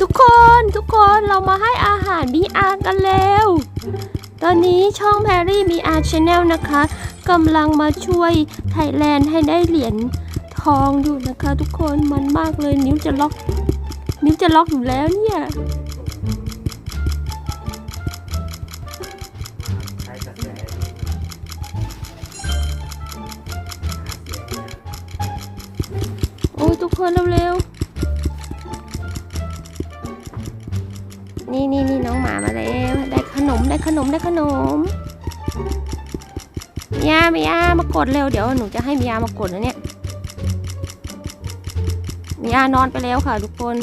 ทุกคนทุกคนเรามาให้อาหารบีอากันแล้ว ตอนนี้ช่องแพรรี่บีอาชแนลนะคะกำลังมาช่วยไทยแลนด์ให้ได้เหรียญทองอยู่นะคะทุกคนมันมากเลยนิ้วจะล็อก นิ้วจะล็อกอยู่แล้วเนี่ยโอ้ยทุกคนเร็วๆ นี่นี่นี่น้องหมามาแล้วได้ขนมได้ขนมได้ขนมมียามียามากดเร็วเดี๋ยวหนูจะให้มียามากดนะเนี่ยมียานอนไปแล้วค่ะทุกคน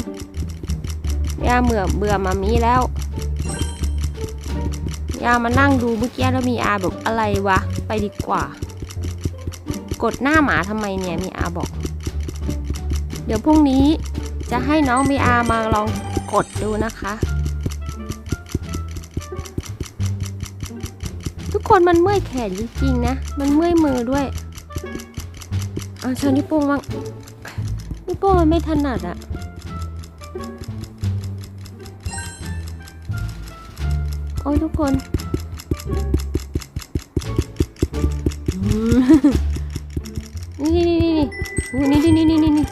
มียาเบื่อเบื่อมามีแล้วมียามานั่งดูเมื่อกี้แล้วมีอาแบบอะไรวะไปดีกว่า กดหน้าหมาทำไมเนี่ยมีอาบอก เดี๋ยวพรุ่งนี้จะให้น้องบีอามาลองกดดูนะคะ ทุกคนมันเมื่อยแขนจริงๆนะ มันเมื่อยมือด้วยเอาเชิญนิ้วโป้งบ้างนิ้วโป้งมันไม่ถนัดอะโอ้ยทุกคนนี่นี่นี่นี่นี่นี่นี่นี่นี่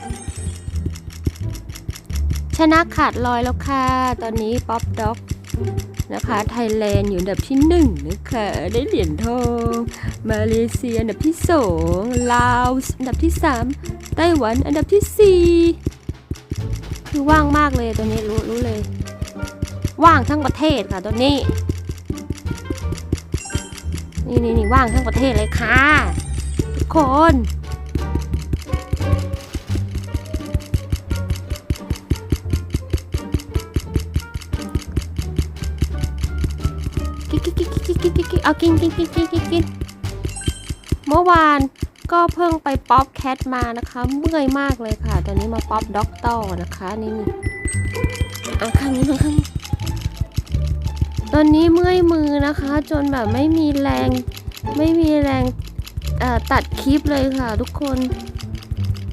ชนะขาดลอยแล้วค่ะ ตอนนี้ป๊อปด็อก นะคะไทยแลนด์อยู่อันดับที่หนึ่งนะคะได้เหรียญทอง มาเลเซียอันดับที่สองลาวอันดับที่สามไต้หวันอันดับที่สี่คือว่างมากเลยตอนนี้รู้รู้เลย ว่างทั้งประเทศค่ะตอนนี้ นี่นี่นี่ว่างทั้งประเทศเลยค่ะ ทุกคน กินกินกินกินเอากินกินกินกินกินกินเมื่อวานก็เพิ่งไปป๊อปแคทมานะคะ เมื่อยมากเลยค่ะ ตอนนี้มาป๊อปด็อกเตอร์นะคะนี่นี่เอาข้างนี้ข้างนี้ตอนนี้เมื่อยมือนะคะ จนแบบไม่มีแรงไม่มีแรงตัดคลิปเลยค่ะ ทุกคน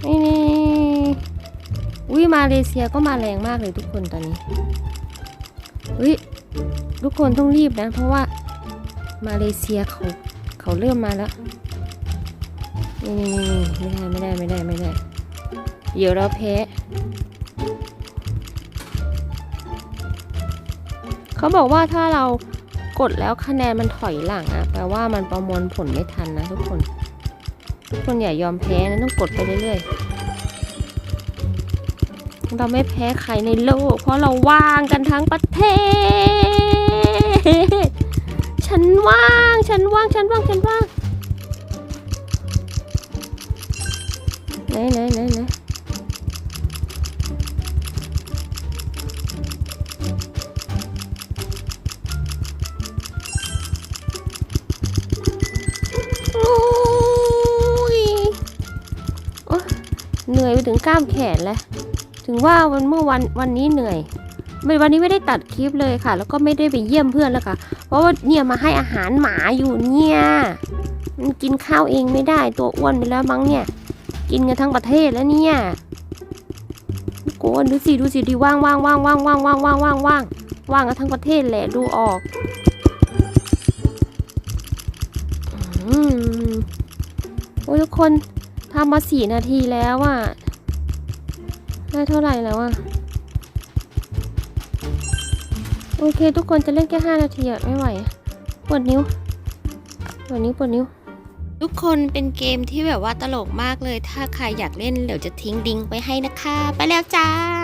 นี่นี่อุ้ยมาเลเซียก็มาแรงมากเลยทุกคนตอนนี้อุ้ยทุกคนต้องรีบนะ เพราะว่า มาเลเซียเขาเขาเริ่มมาแล้วนี่นี่นี่ไม่ได้ไม่ได้ไม่ได้ไม่ได้ เดี๋ยวเราแพ้เขาบอกว่าถ้าเรากดแล้วคะแนนมันถอยหลังอะแปลว่ามันประมวลผลไม่ทันนะทุกคน ทุกคนอย่ายอมแพ้นะต้องกดไปเรื่อยๆเราไม่แพ้ใครในโลก เพราะเราว่างกันทั้งประเทศ ว่าง ฉันว่าง ฉันว่าง ฉันว่าง ไหนไหนไหนไหนโอ้ยโอ๊ยเหนื่อยไปถึงกล้ามแขนเลยถึงว่าวันเมื่อวันวันนี้เหนื่อย ไม่วันนี้ไม่ได้ตัดคลิปเลยค่ะ แล้วก็ไม่ได้ไปเยี่ยมเพื่อนแล้วค่ะ เพราะว่าเนี่ยมาให้อาหารหมาอยู่เนี่ยมันกินข้าวเองไม่ได้ตัวอ้วนไปแล้วมั้งเนี่ย กินกันทั้งประเทศแล้วเนี่ยโกนดูสิดูสิดีว่างว่างว่างว่างว่างว่างว่างว่างว่างว่างกันทั้งประเทศแหละดูออกอืมโอ้ยทุกคนทำมาสี่นาทีแล้วอะได้เท่าไหร่แล้วอะ โอเค ทุกคนจะเล่นแค่ 5 นาทีอะไม่ไหวปวดนิ้วปวดนิ้วปวดนิ้ว ทุกคนเป็นเกมที่แบบว่าตลกมากเลย ถ้าใครอยากเล่นเดี๋ยวจะทิ้งดิงก์ไปให้นะคะ ไปแล้วจ้า